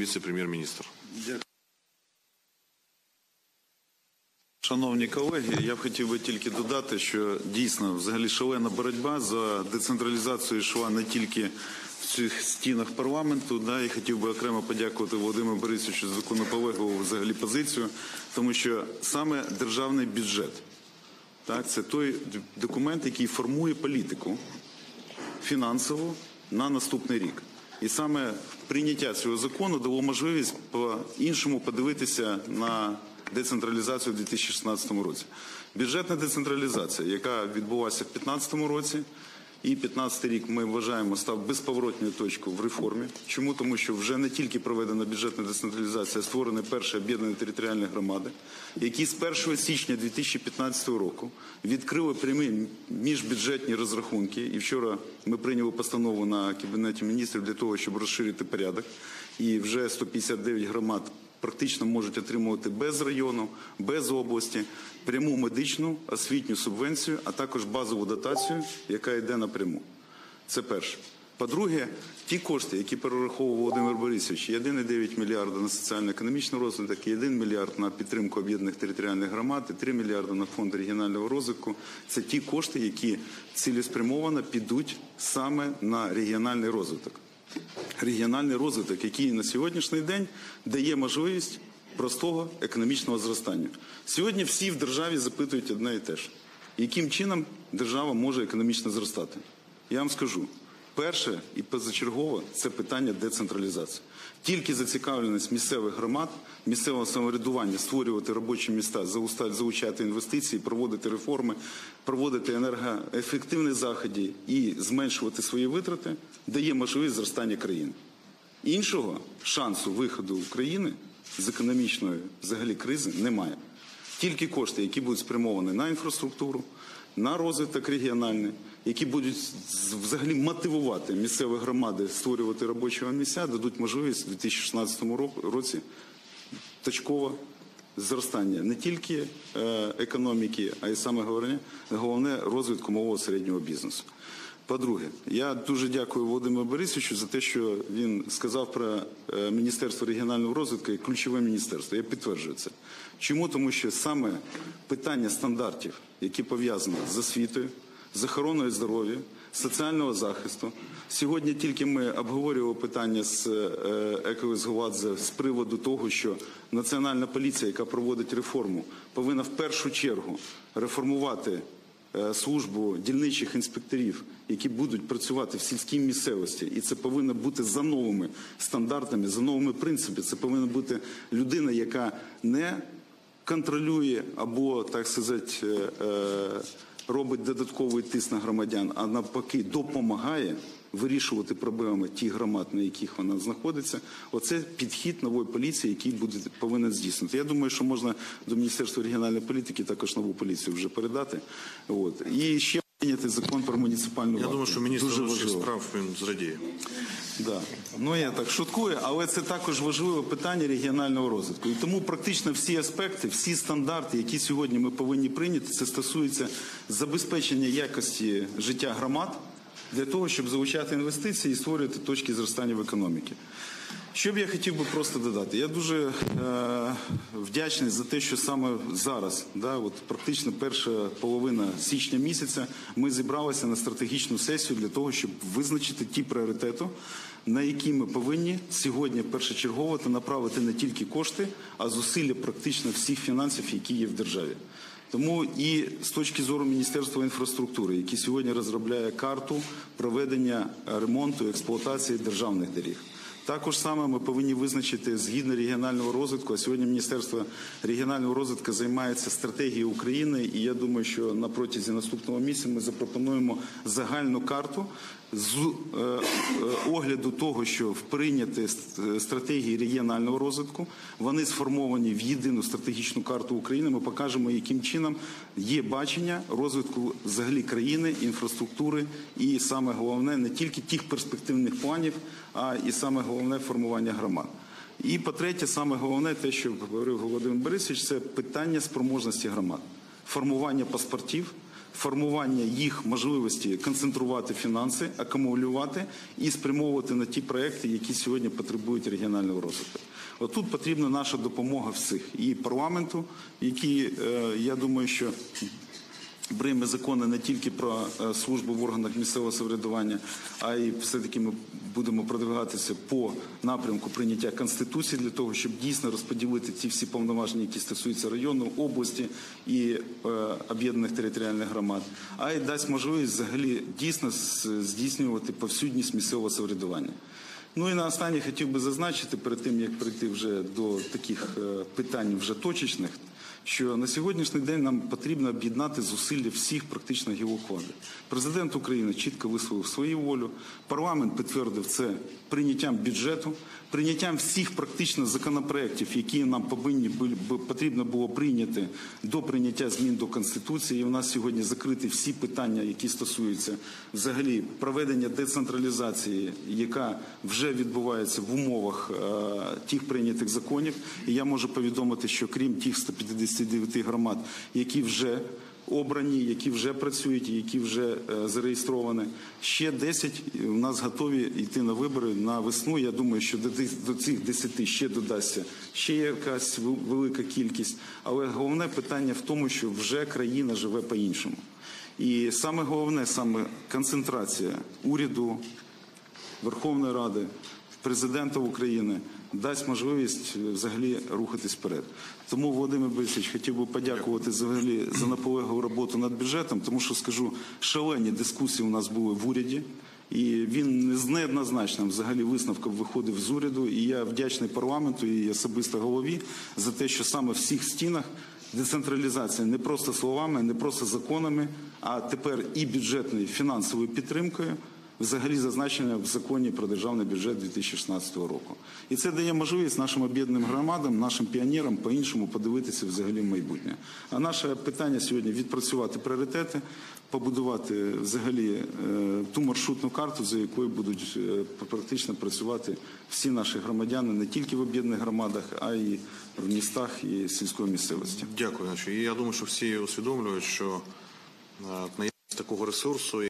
вице-премьер-министр. Шановні колеги, я б хотів би тільки додати, що дійсно взагалі шалена боротьба за децентралізацію йшла не тільки в цих стінах парламенту. Да, і хотів би окремо подякувати Володимиру Борисовичу за законополегову взагалі позицію, тому що саме державний бюджет так, це той документ, який формує політику фінансову на наступний рік. І саме прийняття цього закону дало можливість по-іншому подивитися на децентралізацію у 2016 році. Бюджетна децентралізація, яка відбулася в 2015 році, і 2015 рік ми вважаємо став безповоротною точкою в реформі. Чому? Тому що вже не тільки проведена бюджетна децентралізація, а створені перші об'єднані територіальні громади, які з 1 січня 2015 року відкрили прямі міжбюджетні розрахунки. І вчора ми прийняли постанову на кабінеті міністрів для того, щоб розширити порядок. І вже 159 громад практично можуть отримувати без району, без області пряму медичну освітню субвенцію, а також базову дотацію, яка йде напряму. Це перше. По-друге, ті кошти, які перераховував Володимир Борисович, є 1,9 мільярда на соціально-економічний розвиток, і 1 мільярд на підтримку об'єднаних територіальних громад, і 3 мільярди на фонд регіонального розвитку. Це ті кошти, які цілеспрямовано підуть саме на регіональний розвиток регіональний розвиток, який на сьогоднішній день дає можливість простого економічного зростання. Сьогодні всі в державі запитують одне і те ж: яким чином держава може економічно зростати? Я вам скажу. Перше і позачергове це питання децентралізації. Тільки зацікавленість місцевих громад, місцевого самоврядування створювати робочі міста, залучати інвестиції, проводити реформи, проводити енергоефективні заходи і зменшувати свої витрати, дає можливість зростання країни. Іншого шансу виходу України з економічної взагалі кризи немає. Тільки кошти, які будуть спрямовані на інфраструктуру, на розвиток регіональний, які будуть взагалі мотивувати місцеві громади створювати робочі місця, дадуть можливість у 2016 році точково зростання не тільки е, економіки, а й саме головне розвитку малого середнього бізнесу. По-друге, я дуже дякую Володимиру Борисовичу за те, що він сказав про е, Міністерство регіонального розвитку як ключове міністерство. Я підтверджую це. Чому? Тому що саме питання стандартів, які пов'язані з освітою, з охороною здоров'я, соціального захисту. Сьогодні тільки ми обговорювали питання з е, Ековис з приводу того, що національна поліція, яка проводить реформу, повинна в першу чергу реформувати. Е, службу дільничих інспекторів, які будуть працювати в сільській місцевості, і це повинно бути за новими стандартами, за новими принципами. Це повинна бути людина, яка не контролює або так сказати. Е, робить додатковий тиск на громадян, а навпаки, допомагає вирішувати проблеми тих громад, на яких вона знаходиться. Оце підхід нової поліції, який буде повинен здійснити. Я думаю, що можна до міністерства регіональної політики також нову поліцію вже передати. От і ще прийняти закон про муніципальну Я варту. думаю, що міністр внутрішніх справ він зрадіє. Да. Ну я так шуткую, але це також важливе питання регіонального розвитку. І тому практично всі аспекти, всі стандарти, які сьогодні ми повинні прийняти, це стосується забезпечення якості життя громад для того, щоб залучати інвестиції і створювати точки зростання в економіці. Що б я хотів би просто додати? Я дуже е, вдячний за те, що саме зараз, да, от практично перша половина січня місяця, ми зібралися на стратегічну сесію для того, щоб визначити ті пріоритети, на які ми повинні сьогодні першочергово та направити не тільки кошти, а зусилля практично всіх фінансів, які є в державі. Тому і з точки зору Міністерства інфраструктури, яке сьогодні розробляє карту проведення ремонту і експлуатації державних доріг. Також саме ми повинні визначити згідно регіонального розвитку. А сьогодні Міністерство регіонального розвитку займається стратегією України, і я думаю, що на протязі наступного місяця ми запропонуємо загальну карту з е, е, огляду того, що в прийняті стратегії регіонального розвитку вони сформовані в єдину стратегічну карту України. Ми покажемо, яким чином є бачення розвитку взагалі країни, інфраструктури, і саме головне не тільки тих перспективних планів, а і саме головне формування громад. І по-третє, саме головне, те, що говорив Володимир Борисович, це питання спроможності громад, формування паспортів формування їх можливості концентрувати фінанси, акумулювати і спрямовувати на ті проекти, які сьогодні потребують регіонального розвитку. Отут потрібна наша допомога всіх і парламенту, який, е, я думаю, що прийме закони не тільки про е, службу в органах місцевого самоврядування, а й все-таки ми будемо продвигатися по напрямку прийняття конституції для того, щоб дійсно розподілити ті всі повноваження, які стосуються району, області і е, об'єднаних територіальних громад, а й дасть можливість взагалі дійсно здійснювати повсюдність місцевого самоврядування. Ну і на останнє хотів би зазначити перед тим, як прийти вже до таких е, питань вже точечних, що на сьогоднішній день нам потрібно об'єднати зусилля всіх практично гілок влади. Президент України чітко висловив свою волю. Парламент підтвердив це прийняттям бюджету, прийняттям всіх практично законопроєктів, які нам повинні були потрібно було прийняти до прийняття змін до конституції. І у нас сьогодні закриті всі питання, які стосуються взагалі проведення децентралізації, яка вже відбувається в умовах е, тих прийнятих законів. І я можу повідомити, що крім тих 159 громад, які вже обрані, які вже працюють, які вже е, зареєстровані. Ще 10 у нас готові йти на вибори на весну. Я думаю, що до цих 10 ще додасться ще якась велика кількість. Але головне питання в тому, що вже країна живе по-іншому. І саме головне, саме концентрація уряду, Верховної Ради, президента України дасть можливість е, взагалі рухатись вперед. Тому Володимир Борисович хотів би подякувати взагалі за наполегливу роботу над бюджетом, тому що скажу, шалені дискусії у нас були в уряді. І він з неоднозначним взагалі висновком виходив з уряду. І я вдячний парламенту і особисто голові за те, що саме в всіх стінах децентралізація не просто словами, не просто законами, а тепер і бюджетною фінансовою підтримкою взагалі зазначення в законі про державний бюджет 2016 року. І це дає можливість нашим об'єднаним громадам, нашим піонерам по-іншому подивитися взагалі в майбутнє. А наше питання сьогодні відпрацювати пріоритети, побудувати взагалі е, ту маршрутну карту, за якою будуть е, практично працювати всі наші громадяни не тільки в об'єднаних громадах, а й в містах і сільської місцевості. Дякую. І я думаю, що всі усвідомлюють, що е, наявність такого ресурсу